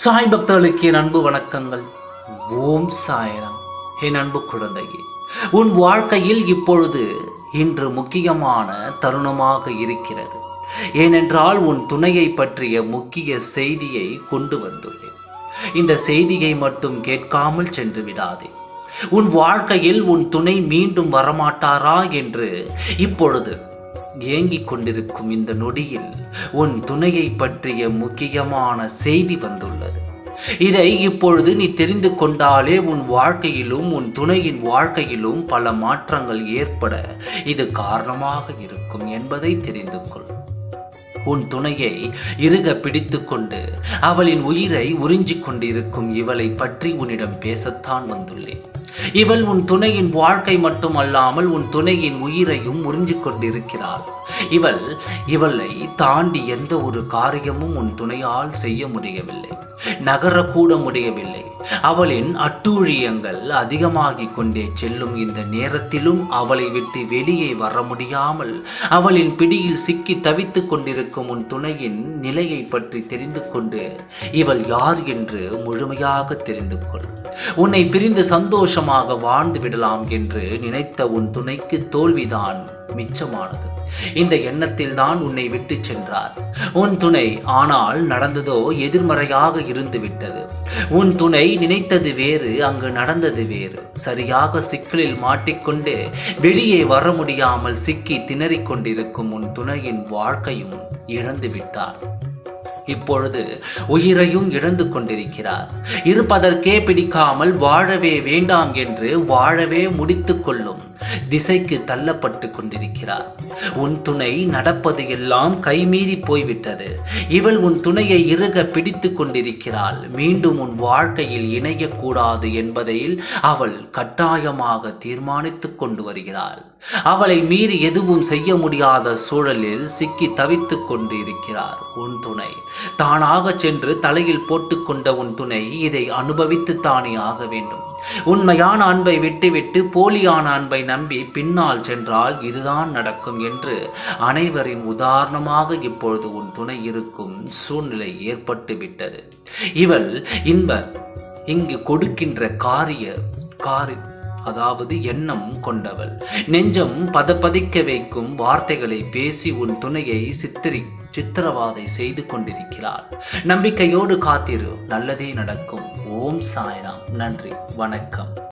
சாய் பக்தர்களுக்கு என் அன்பு வணக்கங்கள். ஓம் சாயரம். என் அன்பு குழந்தையே உன் வாழ்க்கையில் இப்பொழுது இன்று முக்கியமான தருணமாக இருக்கிறது. ஏனென்றால் உன் துணையை பற்றிய முக்கிய செய்தியை கொண்டு வந்துள்ளேன். இந்த செய்தியை மட்டும் கேட்காமல் சென்று விடாதே. உன் வாழ்க்கையில் உன் துணை மீண்டும் வரமாட்டாரா என்று இப்பொழுது ஏங்கிக் கொண்டிருக்கும் இந்த நொடியில் உன் துணையை பற்றிய முக்கியமான செய்தி வந்துள்ளது. இதை இப்பொழுது நீ தெரிந்து கொண்டாலே உன் வாழ்க்கையிலும் உன் துணையின் வாழ்க்கையிலும் பல மாற்றங்கள் ஏற்பட இது காரணமாக இருக்கும் என்பதை தெரிந்து கொள். உன் துணையை இருக பிடித்து கொண்டு அவளின் உயிரை உறிஞ்சிக் கொண்டிருக்கும் இவளை பற்றி உன்னிடம் பேசத்தான் வந்துள்ளேன். இவள் உன் துணையின் வாழ்க்கை மட்டுமல்லாமல் உன் துணையின் உயிரையும் உறிஞ்சிக் கொண்டிருக்கிறாள். இவள் இவளை தாண்டி எந்த ஒரு காரியமும் உன் துணையால் செய்ய முடியவில்லை. நகரக்கூட முடியவில்லை அவளின் அட்டூழியங்கள் அதிகமாகிக் கொண்டே செல்லும் இந்த நேரத்திலும் அவளை விட்டு வெளியே வர முடியாமல் அவளின் பிடியில் சிக்கி தவித்துக் கொண்டிருக்கும் உன் துணையின் நிலையை பற்றி தெரிந்து கொண்டு இவள் யார் என்று முழுமையாக தெரிந்து கொள். உன்னை பிரிந்து சந்தோஷமாக வாழ்ந்து விடலாம் என்று நினைத்த உன் துணைக்கு தோல்விதான் மிச்சமானது. இந்த எண்ணத்தில் தான் உன்னை விட்டு சென்றார். உன் துணை ஆனால் நடந்ததோ எதிர்மறையாக இருந்து விட்டது உன் துணை நினைத்தது வேறு அங்கு நடந்தது வேறு. சரியாக சிக்கலில் மாட்டிக்கொண்டு வெளியே வர முடியாமல் சிக்கி திணறிக் கொண்டிருக்கும் உன் துணையின் வாழ்க்கையும் இழந்து விட்டார் இப்பொழுது உயிரையும் இழந்து கொண்டிருக்கிறார். இருப்பதற்கே பிடிக்காமல் வாழவே வேண்டாம் என்று வாழவே முடித்து கொள்ளும் திசைக்கு தள்ளப்பட்டு கொண்டிருக்கிறார். உன் துணை நடப்பது எல்லாம் கைமீறி போய்விட்டது. இவள் உன் துணையை இறுக பிடித்து கொண்டிருக்கிறாள். மீண்டும் உன் வாழ்க்கையில் இணையக்கூடாது என்பதையில் அவள் கட்டாயமாக தீர்மானித்துக் கொண்டு வருகிறாள். அவளை மீறி எதுவும் செய்ய முடியாத சூழலில் சிக்கி தவித்துக் கொண்டு இருக்கிறார் உன் துணை. தானாக சென்று தலையில் போட்டுக்கொண்ட உன் துணை இதை அனுபவித்து தானே ஆக வேண்டும். உண்மையான அன்பை விட்டுவிட்டு போலியான அன்பை நம்பி பின்னால் சென்றால் இதுதான் நடக்கும் என்று அனைவரின் உதாரணமாக இப்பொழுது உன் துணை இருக்கும் சூழ்நிலை ஏற்பட்டு விட்டது. இவள் இன்ப இங்கு கொடுக்கின்ற காரிய காரி அதாவது எண்ணம் கொண்டவள். நெஞ்சம் பதப்பதிக்க வைக்கும் வார்த்தைகளை பேசி உன் துணையை சித்திரி சித்திரவாதை செய்து கொண்டிருக்கிறார். நம்பிக்கையோடு காத்திரு நல்லதே நடக்கும். ஓம் சாய்ராம். நன்றி. வணக்கம்.